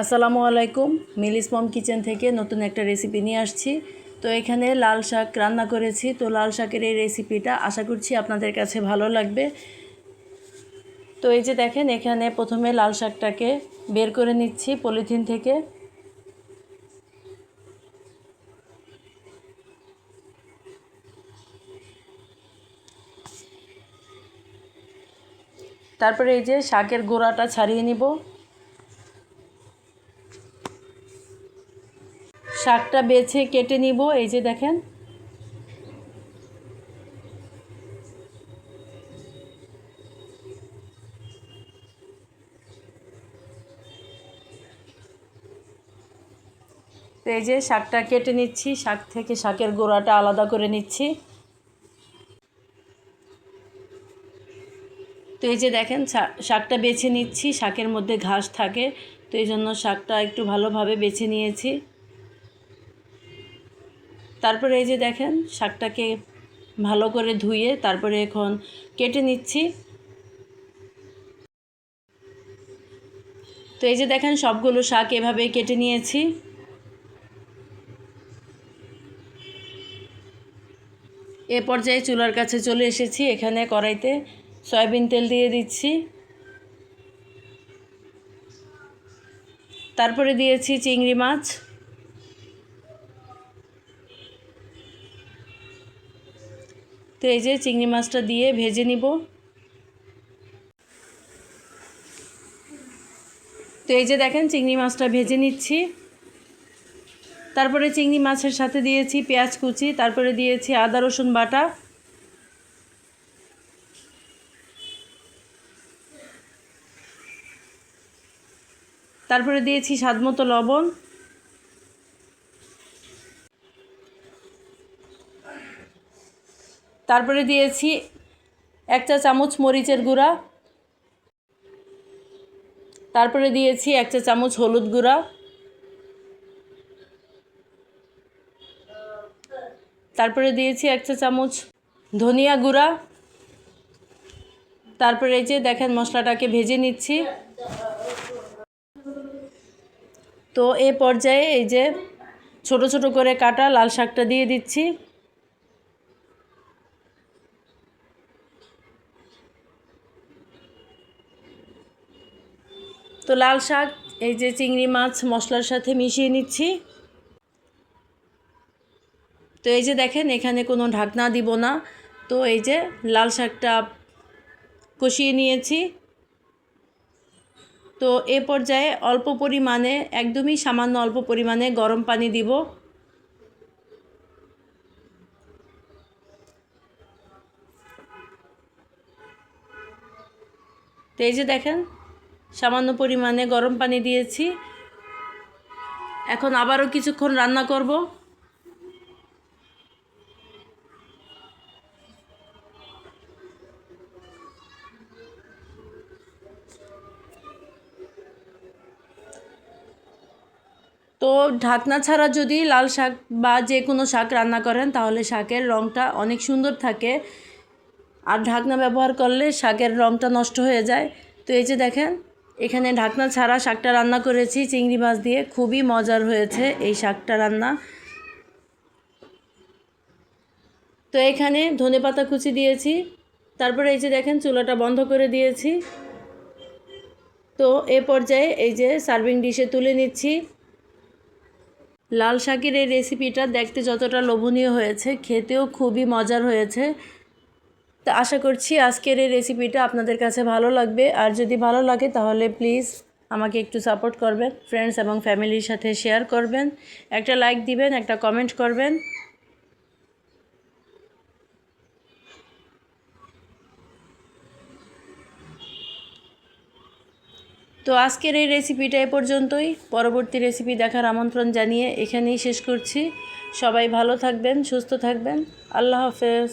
আসসালামু আলাইকুম, মিলিস মম কিচেন থেকে নতুন একটা রেসিপি নিয়ে আসছি। তো এখানে লাল শাক রান্না করেছি, তো লাল শাকের এই রেসিপিটা আশা করছি আপনাদের কাছে ভালো লাগবে। তো এই যে দেখেন, এখানে প্রথমে লাল শাকটাকে বের করে নিচ্ছি পলিথিন থেকে। তারপরে এই যে শাকের গোড়াটা ছাড়িয়ে নিব। শাকটা বেছে কেটে নিব, এই যে দেখেন। তো এই যে শাকটা কেটে নিচ্ছি, শাক থেকে শাকের গোড়াটা আলাদা করে নিচ্ছি। তো এই যে দেখেন শাকটা বেছে নিচ্ছি, শাকের মধ্যে ঘাস থাকে, তো এই জন্য শাকটা একটু ভালোভাবে বেছে নিয়েছি। তারপরে এই যে দেখেন, শাকটাকে ভালো করে ধুয়ে তারপরে এখন কেটে নিচ্ছি। তো এই যে দেখেন, সবগুলো শাক এভাবে কেটে নিয়েছি। এ পর্যায়ে চুলার কাছে চলে এসেছি এখানে কড়াইতে। সয়াবিন তেল দিয়ে দিচ্ছি। তারপরে দিয়েছি চিংড়ি মাছ। তো এই যে চিংড়ি মাছটা দিয়ে ভেজে নিব। তো এই যে দেখেন চিংড়ি মাছটা ভেজে নিচ্ছি। তারপরে চিংড়ি মাছের সাথে দিয়েছি পেঁয়াজ কুচি, তারপরে দিয়েছি আদা, রসুন বাটা। তারপরে দিয়েছি স্বাদমতো লবণ। তারপরে দিয়েছি এক চা চামচ মরিচের গুঁড়া। তারপরে দিয়েছি এক চা চামচ হলুদ গুঁড়া। তারপরে দিয়েছি এক চা চামচ ধনিয়া গুঁড়া। তারপরে এই যে দেখেন মশলাটাকে ভেজে নিচ্ছি। তো এ পর্যায়ে এই যে ছোট ছোট করে কাটা লাল শাকটা দিয়ে দিচ্ছি। তো লাল শাক, এই যে চিংড়ি মাছ, মশলার সাথে মিশিয়ে নিচ্ছি। তো এই যে দেখেন, এখানে কোনো ঢাকনা দিব না। তো এই যে লাল শাকটা কষিয়ে নিয়েছি। তো এ পর্যায়ে অল্প পরিমাণে, একদমই সামান্য অল্প পরিমাণে গরম পানি দিব। তো এই যে দেখেন সামান্য পরিমাণে গরম পানি দিয়েছি। এখন আবারও কিছুক্ষণ রান্না করব। তো ঢাকনা ছাড়া যদি লাল শাক বা যে কোনো শাক রান্না করেন, তাহলে শাকের রঙটা অনেক সুন্দর থাকে। আর ঢাকনা ব্যবহার করলে শাকের রঙটা নষ্ট হয়ে যায়। তো এই যে দেখেন এখানে ঢাকনা ছাড়া শাকটা রান্না করেছি, চিংড়ি মাছ দিয়ে। খুবই মজার হয়েছে এই শাকটা রান্না। তো এখানে ধনে পাতা কুচি দিয়েছি, তারপরে এই যে দেখেন চুলাটা বন্ধ করে দিয়েছি। তো এ পর্যায়ে এই যে সার্ভিং ডিশে তুলে নিচ্ছি। লাল শাকের এই রেসিপিটা দেখতে যতটা লোভনীয় হয়েছে, খেতেও খুবই মজার হয়েছে। তো আশা করছি আজকের এই রেসিপিটা আপনাদের কাছে ভালো লাগবে। আর যদি ভালো লাগে, তাহলে প্লিজ আমাকে একটু সাপোর্ট করবেন ফ্রেন্ডস এবং ফ্যামিলির সাথে শেয়ার করবেন। একটা লাইক দিবেন, একটা কমেন্ট করবেন। তো আজকের এই রেসিপিটা এ পর্যন্তই। পরবর্তী রেসিপি দেখার আমন্ত্রণ জানিয়ে এখানেই শেষ করছি। সবাই ভালো থাকবেন, সুস্থ থাকবেন। আল্লাহ হাফেজ।